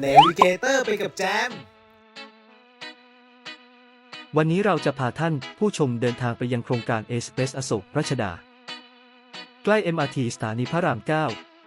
เนวิเกเตอร์ไปกับแจม วันนี้เราจะพาท่านผู้ชมเดินทางไปยังโครงการเอสเปสอโศกรัชดา ใกล้ MRT สถานีพระราม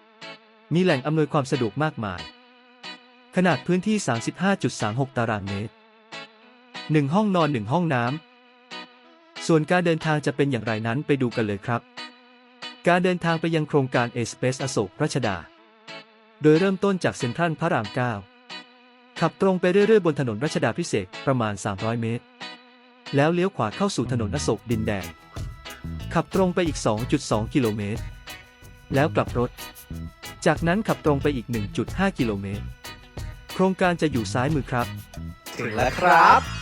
9 มีแหล่งอำนวยความสะดวกมากมาย ขนาดพื้นที่ 35.36 ตารางเมตร 1 ห้องนอน 1 ห้องน้ำ ส่วนการเดินทางจะเป็นอย่างไรนั้นไปดูกันเลยครับ การเดินทางไปยังโครงการเอสเปสอโศกรัชดา โดยเริ่มต้นจากเซ็นทรัลพระราม 9 ขับตรงไปเรื่อยๆ บนถนนรัชดาพิเศษประมาณ 300 เมตร แล้วเลี้ยวขวาเข้าสู่ถนนอโศกดินแดง ขับตรงไปอีก 2.2 กิโลเมตร แล้วกลับรถ จากนั้นขับตรงไปอีก 1.5 กิโลเมตร โครงการจะอยู่ซ้ายมือครับ ถึงแล้วครับ